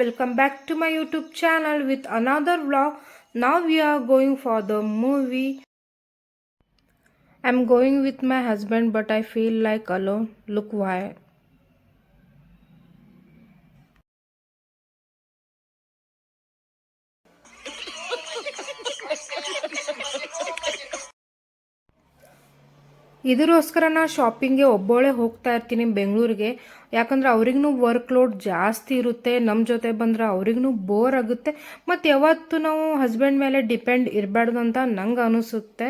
welcome back to my YouTube channel with another vlog. Now we are going for the movie. I'm going with my husband, but I feel like alone. Look why. ಇದರೋಸ್ಕರ ನಾ ಶಾಪಿಂಗ್ಗೆ ಒಬ್ಬೊಳೆ ಹೋಗ್ತಾ ಇರ್ತೀನಿ ಬೆಂಗಳೂರಿಗೆ. ಯಾಕಂದ್ರೆ ಅವ್ರಿಗೂ work load ಜಾಸ್ತಿ ಇರುತ್ತೆ. ನಮ್ಮ ಜೊತೆ ಬಂದ್ರೆ ಅವ್ರಿಗೂ ಬೋರ್ ಆಗುತ್ತೆ. ಮತ್ತು ಯಾವತ್ತು ನಾವು ಹಸ್ಬೆಂಡ್ ಮೇಲೆ ಡಿಪೆಂಡ್ ಇರಬಾರ್ದು ಅಂತ ನಂಗೆ ಅನಿಸುತ್ತೆ.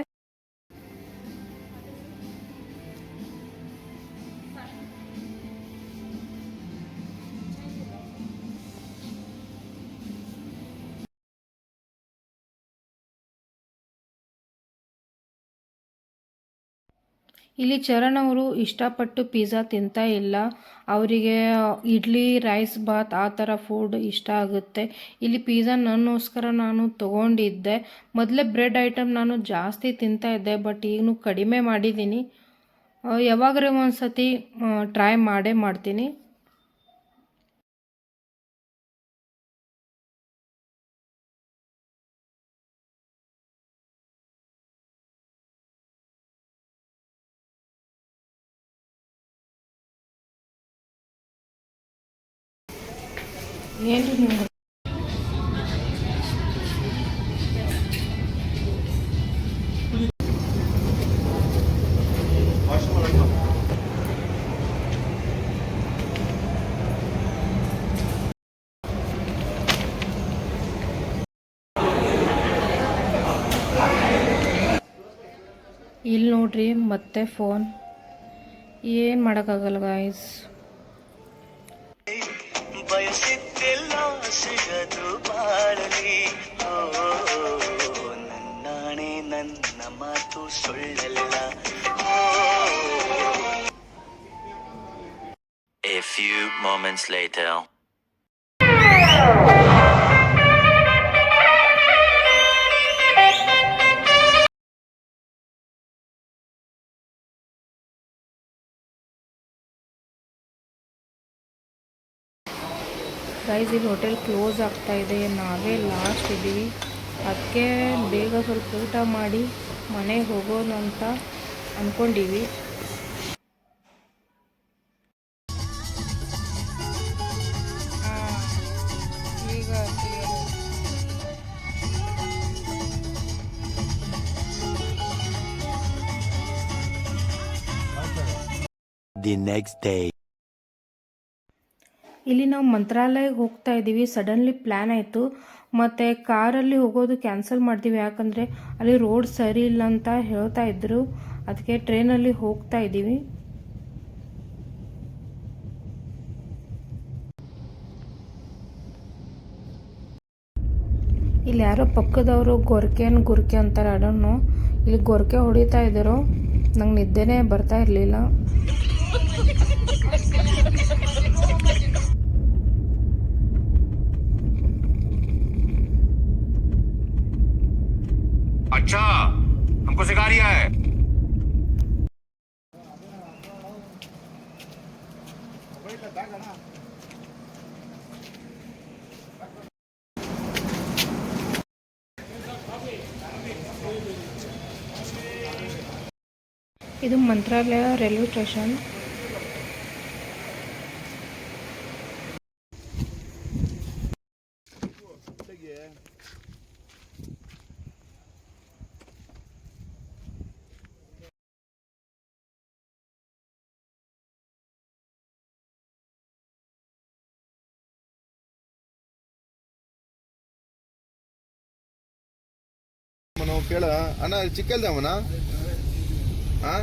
ಇಲ್ಲಿ ಚರಣ್ ಅವರು ಇಷ್ಟಪಟ್ಟು ಪಿಜ್ಜಾ ತಿಂತಾ ಇಲ್ಲ. ಅವರಿಗೆ, ಇಡ್ಲಿ ರೈಸ್ ಬಾತ್ ಆ ಥರ ಫುಡ್ ಇಷ್ಟ ಆಗುತ್ತೆ. ಇಲ್ಲಿ ಪಿಜ್ಜಾ ನನ್ನೋಸ್ಕರ ನಾನು ತೊಗೊಂಡಿದ್ದೆ. ಮೊದಲೇ ಬ್ರೆಡ್ ಐಟಮ್ ನಾನು ಜಾಸ್ತಿ ತಿಂತಾ ಇದ್ದೆ ಬಟ್ ಈಗಲೂ ಕಡಿಮೆ ಮಾಡಿದ್ದೀನಿ ಯಾವಾಗರೆ ಒಂದು ಸತಿ ಟ್ರೈ ಮಾಡೇ ಮಾಡ್ತೀನಿ. ಇಲ್ಲಿ ನೋಡ್ರಿ ಮತ್ತೆ ಫೋನ್ ಏನು ಮಾಡೋಕ್ಕಾಗಲ್ಲ ಗಾಯ್ಸ್ ಸಿಗದು ಬಾಳಲಿ ಓ ನನ್ನಾಣೆ ನನ್ನ ಮಾತು ಸುಳ್ಳಲ್ಲ ಓ. A few moments later. Guys ಇಲ್ಲಿ ಹೋಟೆಲ್ ಕ್ಲೋಸ್ ಆಗ್ತಾ ಇದೆ. ನಾವೇ ಲಾಸ್ಟ್ ಇದ್ದೀವಿ. ಅದಕ್ಕೆ ಬೇಗ ಸ್ವಲ್ಪ ಊಟ ಮಾಡಿ ಮನೆಗೆ ಹೋಗೋಣ ಅಂತ ಅಂದ್ಕೊಂಡೀವಿ ಈಗ The next day. ಇಲ್ಲಿ ನಾವು ಮಂತ್ರಾಲಯಕ್ಕೆ ಹೋಗ್ತಾ ಇದ್ದೀವಿ. ಸಡನ್ಲಿ ಪ್ಲ್ಯಾನ್ ಆಯಿತು. ಮತ್ತು ಕಾರಲ್ಲಿ ಹೋಗೋದು ಕ್ಯಾನ್ಸಲ್ ಮಾಡ್ತೀವಿ. ಯಾಕಂದರೆ ಅಲ್ಲಿ ರೋಡ್ ಸರಿ ಇಲ್ಲ ಅಂತ ಹೇಳ್ತಾ ಇದ್ದರು ಅದಕ್ಕೆ ಟ್ರೈನಲ್ಲಿ ಹೋಗ್ತಾ ಇದ್ದೀವಿ. ಇಲ್ಲಿ ಯಾರೋ ಪಕ್ಕದವರು ಗೊರ್ಕೆನ್ ಗುರ್ಕೆ ಅಂತಾರೆ. ಅಡನ್ನು ಇಲ್ಲಿ ಗೊರಕೆ ಹೊಡಿತಾ ಇದ್ದರು ನಂಗೆ ನಿದ್ದೆನೇ ಬರ್ತಾ ಇರಲಿಲ್ಲ. हमको सिखा रिया है ಇದು ಮಂತ್ರಾಲಯ ರೈಲ್ವೆ ಸ್ಟೇಷನ್ ಕೇಳ ಅಣ್ಣ ಚಿಕ್ಕಲ್ದಮ್ಮನ ಹಾ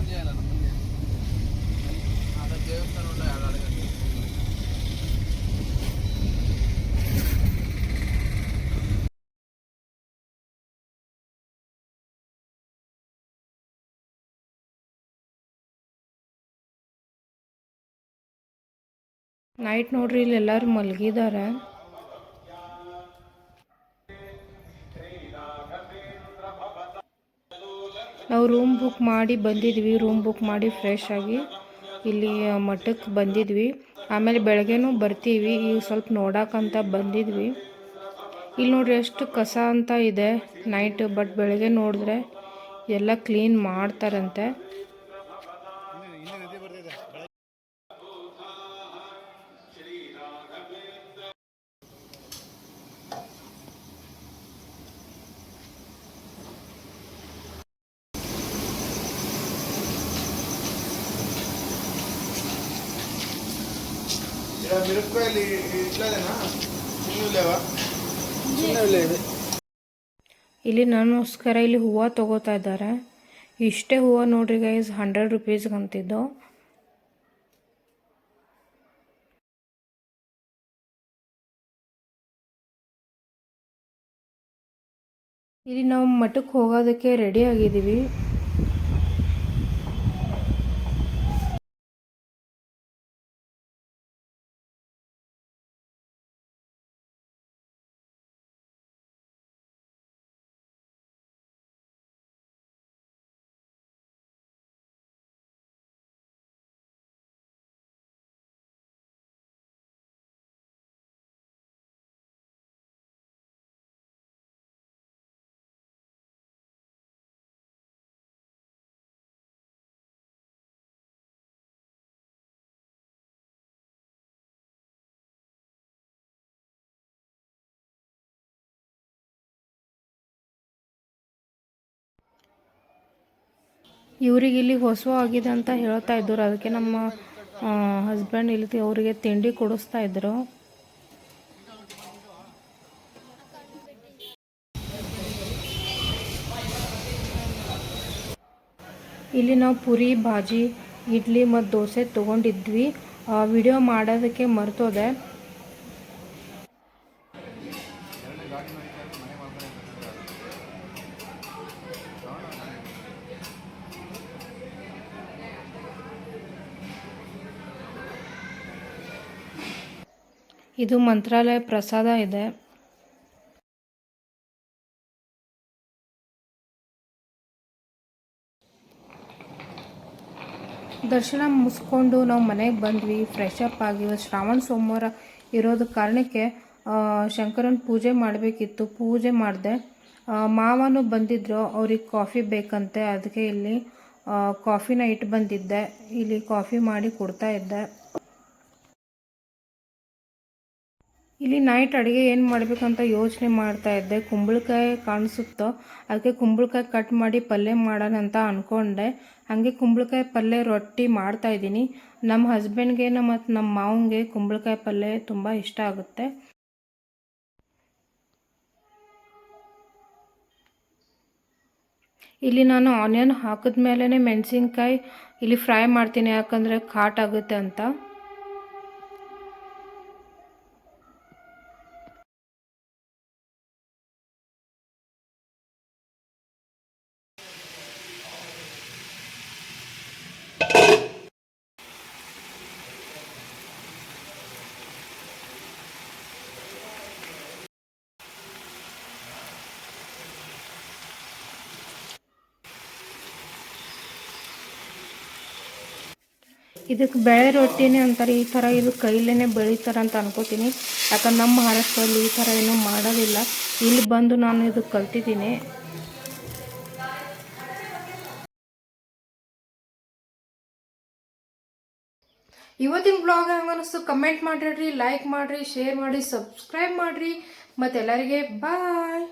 ನೈಟ್ ನೋಡ್ರಿ ಇಲ್ಲಿ ಎಲ್ಲರೂ ಮಲಗಿದ್ದಾರೆ ನಾವು ರೂಮ್ ಬುಕ್ ಮಾಡಿ ಬಂದಿದ್ವಿ ರೂಮ್ ಬುಕ್ ಮಾಡಿ ಫ್ರೆಶ್ ಆಗಿ ಇಲ್ಲಿ ಮಠಕ್ಕೆ ಬಂದಿದ್ವಿ. ಆಮೇಲೆ ಬೆಳಗ್ಗೆನೂ ಬರ್ತೀವಿ, ಈಗ ಸ್ವಲ್ಪ ನೋಡೋಕ್ಕಂತ ಬಂದಿದ್ವಿ. ಇಲ್ಲಿ ನೋಡ್ರಿ ಎಷ್ಟು ಕಸ ಅಂತ ಇದೆ ನೈಟ್ ಬಟ್ ಬೆಳಗ್ಗೆ ನೋಡಿದ್ರೆ ಎಲ್ಲ ಕ್ಲೀನ್ ಮಾಡ್ತಾರಂತೆ. మిరపకాయలు ఇట్లాదేనా చిన్న లేవా చిన్నవి ಇದೆ ಇಲ್ಲಿ ನನ್ನಗೋಸ್ಕರ ಇಲ್ಲಿ ಹೂವು ತಗೋತಾ ಇದ್ದಾರೆ ಇಷ್ಟೇ ಹೂವು ನೋಡ್ರಿ ಗೈಸ್ ಹಂಡ್ರೆಡ್ ರುಪೀಸ್ಗೆ ಅಂತಿದ್ದು ಇಲ್ಲಿ ನಾವು ಮಠಕ್ಕೆ ಹೋಗೋದಕ್ಕೆ ರೆಡಿ ಆಗಿದ್ದೀವಿ ಇವ್ರಿಗೆ ಇಲ್ಲಿ ಹೊಸ ಆಗಿದೆ ಅಂತ ಹೇಳ್ತಾ ಇದ್ರು. ಅದಕ್ಕೆ ನಮ್ಮ ಹಸ್ಬೆಂಡ್ ಇಲ್ಲಿ ಅವರಿಗೆ ತಿಂಡಿ ಕೊಡಿಸ್ತಾ ಇದ್ರು. ಇಲ್ಲಿ ನಾವು ಪುರಿ ಭಾಜಿ ಇಡ್ಲಿ ಮತ್ತು ದೋಸೆ ತೊಗೊಂಡಿದ್ವಿ. ವಿಡಿಯೋ ಮಾಡೋದಕ್ಕೆ ಮರ್ತೋದೆ. ಇದು ಮಂತ್ರಾಲಯ ಪ್ರಸಾದ ಇದೆ. ದರ್ಶನ ಮುಗಿಸ್ಕೊಂಡು ನಾವು ಮನೆಗೆ ಬಂದ್ವಿ. ಫ್ರೆಶ್ ಅಪ್ ಆಗಿ ಶ್ರಾವಣ, ಸೋಮವಾರ ಇರೋದು ಕಾರಣಕ್ಕೆ ಶಂಕರನ ಪೂಜೆ ಮಾಡಬೇಕಿತ್ತು. ಪೂಜೆ ಮಾಡಿದೆ. ಮಾವನು ಬಂದಿದ್ರು. ಅವ್ರಿಗೆ ಕಾಫಿ ಬೇಕಂತೆ. ಅದಕ್ಕೆ ಇಲ್ಲಿ ಕಾಫಿನ ಇಟ್ಟು ಬಂದಿದ್ದೆ. ಇಲ್ಲಿ ಕಾಫಿ ಮಾಡಿ ಕೊಡ್ತಾ ಇದ್ದೆ. ಇಲ್ಲಿ ನೈಟ್ ಅಡುಗೆ ಏನು ಮಾಡಬೇಕಂತ ಯೋಚನೆ ಮಾಡ್ತಾ ಇದ್ದೆ. ಕುಂಬಳಕಾಯಿ ಕಾಣಿಸುತ್ತೋ? ಅದಕ್ಕೆ ಕುಂಬಳಕಾಯಿ ಕಟ್ ಮಾಡಿ ಪಲ್ಯ ಮಾಡೋಣ ಅಂತ ಅಂದ್ಕೊಂಡೆ ಹಾಗೆ ಕುಂಬಳಕಾಯಿ ಪಲ್ಯ ರೊಟ್ಟಿ ಮಾಡ್ತಾ ಇದ್ದೀನಿ. ನಮ್ಮ ಹಸ್ಬೆಂಡ್ಗೆ ಮತ್ತು ನಮ್ಮ ಮಾವಂಗೆ ಕುಂಬಳಕಾಯಿ ಪಲ್ಯ ತುಂಬ ಇಷ್ಟ ಆಗುತ್ತೆ. ಇಲ್ಲಿ ನಾನು ಆನಿಯನ್ ಹಾಕಿದ ಮೇಲೇ ಮೆಣಸಿನ್ಕಾಯಿ ಇಲ್ಲಿ ಫ್ರೈ ಮಾಡ್ತೀನಿ ಯಾಕಂದರೆ ಕಾಟ್ ಆಗುತ್ತೆ ಅಂತ. ಇದಕ್ಕೆ ಬೆಳೆ ರೊಟ್ಟಿನೇ ಅಂತಾರೆ, ಈ ಥರ ಇದು ಕೈಲೇ ಬೆಳೀತಾರೆ ಅಂತ ಅನ್ಕೋತೀನಿ. ಯಾಕಂದ್ರೆ ನಮ್ಮ ಮಹಾರಾಷ್ಟ್ರದಲ್ಲಿ ಈ ಥರ ಏನೂ ಮಾಡೋದಿಲ್ಲ. ಇಲ್ಲಿ ಬಂದು ನಾನು ಇದು ಕಲ್ತಿದ್ದೀನಿ. ಇವತ್ತಿನ ಬ್ಲಾಗ್ ಹೆಂಗೆ ಅನಿಸ್ತು ಕಮೆಂಟ್ ಮಾಡಿರಿ ಲೈಕ್ ಮಾಡಿರಿ ಶೇರ್ ಮಾಡಿ ಸಬ್ಸ್ಕ್ರೈಬ್ ಮಾಡಿರಿ. ಮತ್ತೆಲ್ಲರಿಗೆ ಬಾಯ್